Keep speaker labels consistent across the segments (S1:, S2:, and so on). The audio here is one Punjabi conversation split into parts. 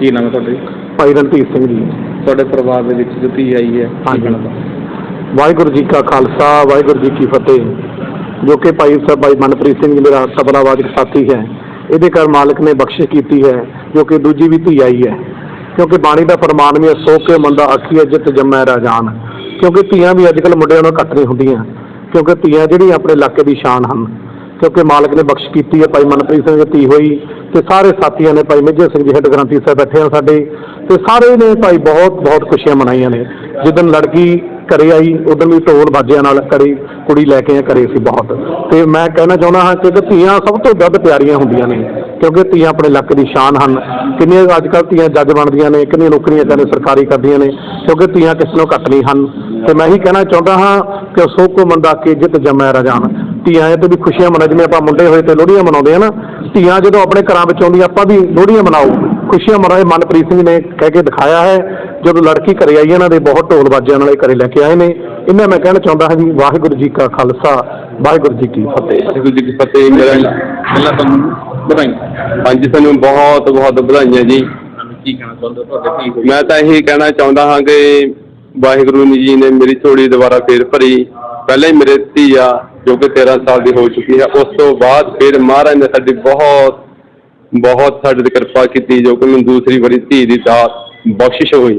S1: ਕੀ ਨਾਮ ਹੈ ਤੁਹਾਡਾ ਜੀ?
S2: ਭਾਈ ਰਣਧੀਰ ਸਿੰਘ ਜੀ।
S1: ਤੁਹਾਡੇ ਪਰਿਵਾਰ ਦੇ ਵਿੱਚ ਜੋ ਧੀ ਆਈ ਹੈ ਕੀ
S2: ਹਾਂਜੀ। ਵਾਹਿਗੁਰੂ ਜੀ ਕਾ ਖਾਲਸਾ ਵਾਹਿਗੁਰੂ ਜੀ ਕੀ ਫਤਿਹ। ਜੋ ਕਿ ਭਾਈ ਸਾਹਿਬ ਭਾਈ ਮਨਪ੍ਰੀਤ ਸਿੰਘ ਜੀ ਮੇਰਾ ਤਬਲਾਵਾਦਕ ਸਾਥੀ ਹੈ। ਇਹਦੇ ਘਰ ਮਾਲਕ ਨੇ ਬਖਸ਼ਿਸ਼ ਕੀਤੀ ਹੈ ਜੋ ਕਿ ਦੂਜੀ ਵੀ ਧੀ ਆਈ ਹੈ। ਕਿਉਂਕਿ ਬਾਣੀ ਦਾ ਫਰਮਾਨ ਵੀ ਹੈ ਸੋ ਕੇ ਮੰਦਾ ਆਖੀ ਇੱਜ਼ਤ ਜੰਮੈ ਰਾਜਾਨ ਕਿਉਂਕਿ ਧੀਆਂ ਵੀ ਅੱਜ ਕੱਲ੍ਹ ਮੁੰਡਿਆਂ ਨਾਲ ਘੱਟ ਨਹੀਂ ਹੁੰਦੀਆਂ। ਕਿਉਂਕਿ ਧੀਆਂ ਜਿਹੜੀਆਂ ਆਪਣੇ ਇਲਾਕੇ ਦੀ ਸ਼ਾਨ ਹਨ। ਕਿਉਂਕਿ ਮਾਲਕ ਨੇ ਬਖਸ਼ ਕੀਤੀ ਹੈ, ਭਾਈ ਮਨਪ੍ਰੀਤ ਸਿੰਘ ਦੀ ਧੀ ਹੋਈ ਤੇ ਸਾਰੇ ਸਾਥੀਆਂ ਨੇ ਭਾਈ ਮੇਜਰ ਸਿੰਘ ਜੀ ਹੈੱਡ ਗ੍ਰੰਥੀ ਸਾਹਿਬ ਬੈਠੇ ਆ ਸਾਡੇ ਤੇ ਸਾਰੇ ਨੇ ਭਾਈ ਬਹੁਤ ਬਹੁਤ ਖੁਸ਼ੀਆਂ ਮਨਾਈਆਂ ਨੇ। ਜਿੱਦਣ ਲੜਕੀ ਘਰੇ ਆਈ ਉਦੋਂ ਵੀ ਢੋਲ ਬਾਜਿਆਂ ਨਾਲ ਘਰੇ ਕੁੜੀ ਲੈ ਕੇ ਘਰੇ ਸੀ ਬਹੁਤ। ਤੇ ਮੈਂ ਕਹਿਣਾ ਚਾਹੁੰਦਾ ਹਾਂ ਕਿ ਧੀਆਂ ਸਭ ਤੋਂ ਵੱਧ ਪਿਆਰੀਆਂ ਹੁੰਦੀਆਂ ਨੇ, ਕਿਉਂਕਿ ਧੀਆਂ ਆਪਣੇ ਇਲਾਕੇ ਦੀ ਸ਼ਾਨ ਹਨ। ਕਿੰਨੀਆਂ ਅੱਜ ਕੱਲ੍ਹ ਧੀਆਂ ਜੱਜ ਬਣਦੀਆਂ ਨੇ, ਕਿੰਨੀਆਂ ਨੌਕਰੀਆਂ ਕਹਿੰਦੇ ਸਰਕਾਰੀ ਕਰਦੀਆਂ ਨੇ, ਕਿਉਂਕਿ ਧੀਆਂ ਕਿਸੇ ਨੂੰ ਘੱਟ ਨਹੀਂ ਹਨ। ਤੇ ਮੈਂ ਹੀ ਕਹਿਣਾ ਚਾਹੁੰਦਾ ਹਾਂ ਕਿ ਸੋ ਕੋ ਮੰਦਾ ਕੇ ਜਿੱਤ ਜਮੈ ਰਜਾਨ। ਧੀਆਂ ਤੇ ਵੀ ਖੁਸ਼ੀਆਂ ਮਨਾ ਜਿਵੇਂ ਆਪਾਂ ਮੁੰਡੇ ਹੋਏ ਤੇ ਲੋਹੜੀਆਂ ਮਨਾਉਂਦੇ ਆ ਨਾ, ਧੀਆਂ ਜਦੋਂ ਆਪਣੇ ਘਰਾਂ ਵਿੱਚ ਆਉਂਦੀਆਂ ਆਪਾਂ ਵੀ ਲੋਹੜੀਆਂ ਮਨਾਓ। ਖੁਸ਼ੀਆਂ ਮਨਾਏ ਮਨਪ੍ਰੀਤ ਸਿੰਘ ਨੇ ਕਹਿ ਕੇ ਦਿਖਾਇਆ ਹੈ, ਜਦੋਂ ਲੜਕੀ ਘਰੇ ਆਈ ਇਹਨਾਂ ਦੇ ਬਹੁਤ ਢੋਲ ਬਾਜਿਆਂ ਨਾਲ ਇਹ ਘਰੇ ਲੈ ਕੇ ਆਏ ਨੇ। ਇਹਨਾਂ ਮੈਂ ਕਹਿਣਾ ਚਾਹੁੰਦਾ ਹਾਂ ਜੀ ਵਾਹਿਗੁਰੂ ਜੀ ਕਾ ਖਾਲਸਾ, ਵਾਹਿਗੁਰੂ ਜੀ ਕੀ ਫਤਿਹ।
S3: ਵਾਹਿਗੁਰੂ ਜੀ ਕੀ ਫਤਿਹ, ਮੇਰਾ
S1: ਪਹਿਲਾਂ ਤੁਹਾਨੂੰ ਵਧਾਈਆਂ
S3: ਹਾਂਜੀ ਤੁਹਾਨੂੰ ਬਹੁਤ ਬਹੁਤ ਵਧਾਈਆਂ ਜੀ।
S1: ਕੀ ਕਹਿਣਾ ਚਾਹੁੰਦੇ ਤੁਹਾਡੇ
S3: ਮੈਂ ਤਾਂ ਇਹ ਕਹਿਣਾ ਚਾਹੁੰਦਾ ਹਾਂ ਕਿ ਵਾਹਿਗੁਰੂ ਜੀ ਨੇ ਮੇਰੀ ਝੋਲੀ ਦੁਬਾਰਾ ਫੇਰ ਭਰੀ। ਪਹਿਲਾਂ ਹੀ ਮੇਰੇ ਧੀ ਆ ਜੋ ਕਿ 13 ਸਾਲ ਦੀ ਹੋ ਚੁੱਕੀ ਹੈ, ਉਸ ਤੋਂ ਬਾਅਦ ਫਿਰ ਮਹਾਰਾਜ ਨੇ ਸਾਡੀ ਬਹੁਤ ਬਹੁਤ ਸਾਡੇ ਤੇ ਕਿਰਪਾ ਕੀਤੀ, ਜੋ ਕਿ ਮੈਨੂੰ ਦੂਸਰੀ ਵਾਰੀ ਧੀ ਦੀ ਦਾਤ ਬਖਸ਼ਿਸ਼ ਹੋਈ।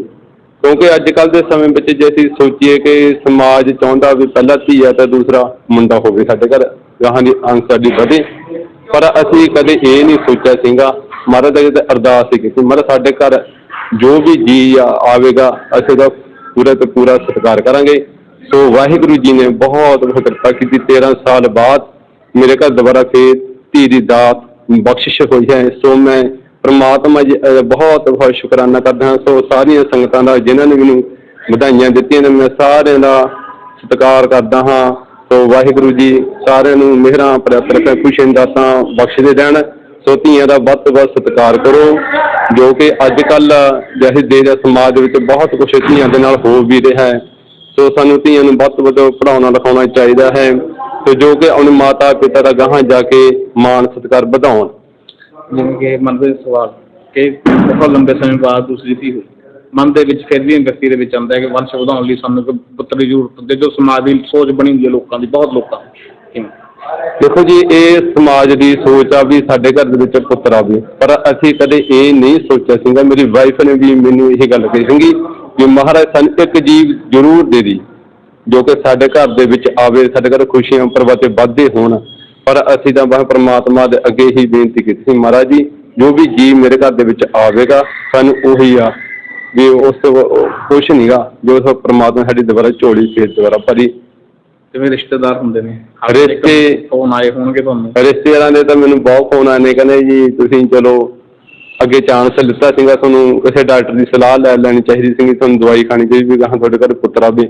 S3: ਕਿਉਂਕਿ ਅੱਜ ਕੱਲ ਦੇ ਸਮੇਂ ਵਿੱਚ ਜੇ ਅਸੀਂ ਸੋਚੀਏ ਕਿ ਸਮਾਜ ਚਾਹੁੰਦਾ ਵੀ ਪਹਿਲਾ ਧੀ ਆ ਤਾਂ ਦੂਸਰਾ ਮੁੰਡਾ ਹੋਵੇ ਸਾਡੇ ਘਰ, ਗਾਹਾਂ ਦੀ ਅੰਗ ਸਾਡੀ ਵਧੇ। ਪਰ ਅਸੀਂ ਕਦੇ ਇਹ ਨਹੀਂ ਸੋਚਿਆ ਸੀਗਾ, ਮਹਾਰਾਜ ਦਾ ਤੇ ਅਰਦਾਸ ਸੀ ਕਿ ਮਹਾਰਾਜ ਸਾਡੇ ਘਰ ਜੋ ਵੀ ਜੀ ਆਵੇਗਾ, ਅਸੀਂ ਉਹਦਾ ਪੂਰਾ ਤੇ ਪੂਰਾ ਸਤਿਕਾਰ ਕਰਾਂਗੇ। ਸੋ ਵਾਹਿਗੁਰੂ ਜੀ ਨੇ ਬਹੁਤ ਕਿਰਪਾ ਕੀਤੀ। 13 ਸਾਲ ਬਾਅਦ ਮੇਰੇ ਘਰ ਦੁਬਾਰਾ ਫੇਰ ਧੀ ਦੀ ਦਾਤ ਬਖਸ਼ਿਸ਼ ਹੋਈ ਹੈ। ਸੋ ਮੈਂ ਪ੍ਰਮਾਤਮਾ ਜੀ ਬਹੁਤ ਬਹੁਤ ਸ਼ੁਕਰਾਨਾ ਕਰਦਾ ਹਾਂ। ਸੋ ਸਾਰੀਆਂ ਸੰਗਤਾਂ ਦਾ, ਜਿਨ੍ਹਾਂ ਨੇ ਮੈਨੂੰ ਵਧਾਈਆਂ ਦਿੱਤੀਆਂ ਨੇ, ਮੈਂ ਸਾਰਿਆਂ ਦਾ ਸਤਿਕਾਰ ਕਰਦਾ ਹਾਂ। ਸੋ ਵਾਹਿਗੁਰੂ ਜੀ, ਸਾਰਿਆਂ ਨੂੰ ਮਿਹਰਾਂ ਪ੍ਰਾਪਤ ਖੁਸ਼ੀਆਂ ਦਾਤਾਂ ਬਖਸ਼ਦੇ ਰਹਿਣ। ਸੋ ਧੀਆਂ ਦਾ ਵੱਧ ਤੋਂ ਵੱਧ ਸਤਿਕਾਰ ਕਰੋ, ਜੋ ਕਿ ਅੱਜ ਕੱਲ ਜਿਹੇ ਦੇਸ਼ ਸਮਾਜ ਵਿੱਚ ਬਹੁਤ ਕੁਝ ਧੀਆਂ ਦੇ ਨਾਲ ਹੋ ਵੀ ਰਿਹਾ ਹੈ। ਸੋ ਸਾਨੂੰ ਧੀਆਂ ਨੂੰ ਵੱਧ ਤੋਂ ਵੱਧ ਪੜਾਉਣਾ ਲਿਖਾਉਣਾ ਚਾਹੀਦਾ ਹੈ ਤੇ ਜੋ ਕਿ ਆਪਣੇ ਮਾਤਾ ਪਿਤਾ ਦਾ ਗਾਹਾਂ ਜਾ ਕੇ ਮਾਣ ਸਤਿਕਾਰ ਵਧਾਉਣ।
S1: ਜਿਵੇਂ ਕਿ ਮਨ ਦੇ ਸਵਾਲ ਕਿ ਬਹੁਤ ਲੰਬੇ ਸਮੇਂ ਬਾਅਦ ਦੂਸਰੀ ਧੀ ਹੋਈ। ਮਨ ਦੇ ਵਿੱਚ ਫਿਰ ਵੀ ਵਿਅਕਤੀ ਦੇ ਵਿੱਚ ਆਉਂਦਾ ਹੈ ਕਿ ਵੰਸ਼ ਵਧਾਉਣ ਲਈ ਸਾਨੂੰ ਇੱਕ ਪੁੱਤਰ ਦੀ ਜ਼ਰੂਰਤ ਹੁੰਦੀ ਹੈ ਜੋ ਸਮਾਜ ਦੀ ਸੋਚ ਬਣੀ ਹੁੰਦੀ ਹੈ ਲੋਕਾਂ ਦੀ ਬਹੁਤ ਲੋਕਾਂ ਦੀ।
S3: ਦੇਖੋ ਜੀ ਇਹ ਸਮਾਜ ਦੀ ਸੋਚ ਆ ਵੀ ਸਾਡੇ ਘਰ ਦੇ ਵਿੱਚ ਪੁੱਤਰ ਆਵੇ ਪਰ ਅਸੀਂ ਕਦੇ ਇਹ ਨਹੀਂ ਸੋਚਿਆ ਸੀਗਾ ਮੇਰੀ ਵਾਈਫ ਨੇ ਵੀ ਮੈਨੂੰ ਇਹ ਗੱਲ ਕਹੀ ਸੀਗੀ ਕਿ ਮਹਾਰਾਜ ਸਾਨੂੰ ਇੱਕ ਜੀਵ ਜ਼ਰੂਰ ਦੇ ਦੀ ਜੋ ਕਿ ਸਾਡੇ ਘਰ ਦੇ ਵਿੱਚ ਆਵੇ ਸਾਡੇ ਘਰ ਖੁਸ਼ੀਆਂ ਪਰਵਤੇ ਵੱਧਦੇ ਹੋਣ ਪਰ ਅਸੀਂ ਤਾਂ ਬਸ ਪ੍ਰਮਾਤਮਾ ਦੇ ਅੱਗੇ ਹੀ ਬੇਨਤੀ ਕੀਤੀ ਮਹਾਰਾਜ ਜੀ ਜੋ ਵੀ ਜੀਵ ਮੇਰੇ ਘਰ ਦੇ ਵਿੱਚ ਆਵੇਗਾ ਸਾਨੂੰ ਉਹੀ ਆ ਵੀ ਉਸ ਤੋਂ ਕੁਛ ਨਹੀਂਗਾ ਜੋ ਸੋ ਪ੍ਰਮਾਤਮਾ ਸਾਡੀ ਦੁਬਾਰਾ ਝੋਲੀ ਫੇਰ ਦੁਬਾਰਾ ਭਰੀ।
S1: ਜਿਵੇਂ ਰਿਸ਼ਤੇਦਾਰ ਹੁੰਦੇ ਨੇ।
S3: ਰਿਸ਼ਤੇ-
S1: ਫੋਨ ਆਏ ਹੋਣਗੇ ਤੁਹਾਨੂੰ।
S3: ਰਿਸ਼ਤੇਦਾਰਾਂ ਦੇ ਤਾਂ ਮੈਨੂੰ ਬਹੁਤ ਫੋਨ ਆਏ ਨੇ ਕਹਿੰਦੇ ਜੀ ਤੁਸੀਂ ਚਲੋ ਅੱਗੇ ਚਾਂਸ ਲਿੱਤਾ ਸੀਗਾ, ਤੁਹਾਨੂੰ ਕਿਸੇ ਡਾਕਟਰ ਦੀ ਸਲਾਹ ਲੈ ਲੈਣੀ ਚਾਹੀਦੀ ਸੀ ਤੁਹਾਨੂੰ ਦਵਾਈ ਖਾਣੀ ਚਾਹੀਦੀ ਵੀ ਗਾਹਾਂ ਤੁਹਾਡੇ ਘਰ ਪੁੱਤਰ ਆਵੇ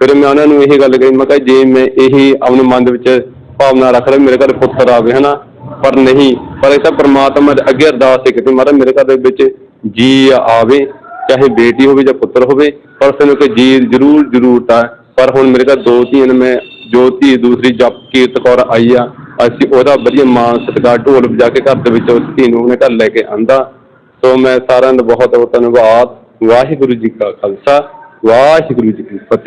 S3: ਫਿਰ ਮੈਂ ਉਹਨਾਂ ਨੂੰ ਇਹ ਗੱਲ ਕਹੀ, ਮੈਂ ਕਿਹਾ ਜੇ ਮੈਂ ਇਹੀ ਆਪਣੇ ਮਨ ਦੇ ਵਿੱਚ ਭਾਵਨਾ ਰੱਖ ਰਿਹਾ, ਮੇਰੇ ਘਰ ਪੁੱਤਰ ਆਵੇ, ਹਨਾ? ਪਰ ਨਹੀਂ, ਪਰ ਇਹ ਤਾਂ ਪ੍ਰਮਾਤਮਾ ਦੇ ਅੱਗੇ ਅਰਦਾਸ ਹੈ ਕਿ ਮਹਾਰਾਜ ਮੇਰੇ ਘਰ ਦੇ ਵਿੱਚ ਜੀ ਆਵੇ, ਚਾਹੇ ਬੇਟੀ ਹੋਵੇ ਜਾਂ ਪੁੱਤਰ ਹੋਵੇ, ਪਰ ਸਾਨੂੰ ਕਿ ਜੀ ਜ਼ਰੂਰ, ਜ਼ਰੂਰਤ ਆ। ਪਰ ਹੁਣ ਮੇਰੇ ਘਰ ਦੋ ਧੀਆਂ ਨੇ, ਮੈਂ ਜੋ ਧੀ ਦੂਸਰੀ ਜਪ ਕੀਰਤ ਕੌਰ ਆਈ ਆ, ਅਸੀਂ ਉਹਦਾ ਵਧੀਆ ਮਾਣ ਸਤਿਕਾਰ ਢੋਲ ਵਜਾ ਕੇ ਘਰ ਦੇ ਵਿੱਚ ਉਸ ਧੀ ਨੂੰ ਉਹਨੇ ਘਰ ਲੈ ਕੇ ਆਂਦਾ। ਸੋ ਮੈਂ ਸਾਰਿਆਂ ਦਾ ਬਹੁਤ ਬਹੁਤ ਧੰਨਵਾਦ। ਵਾਹਿਗੁਰੂ ਜੀ ਕਾ ਖਾਲਸਾ, ਵਾਹਿਗੁਰੂ ਜੀ ਕੀ ਫਤਿਹ।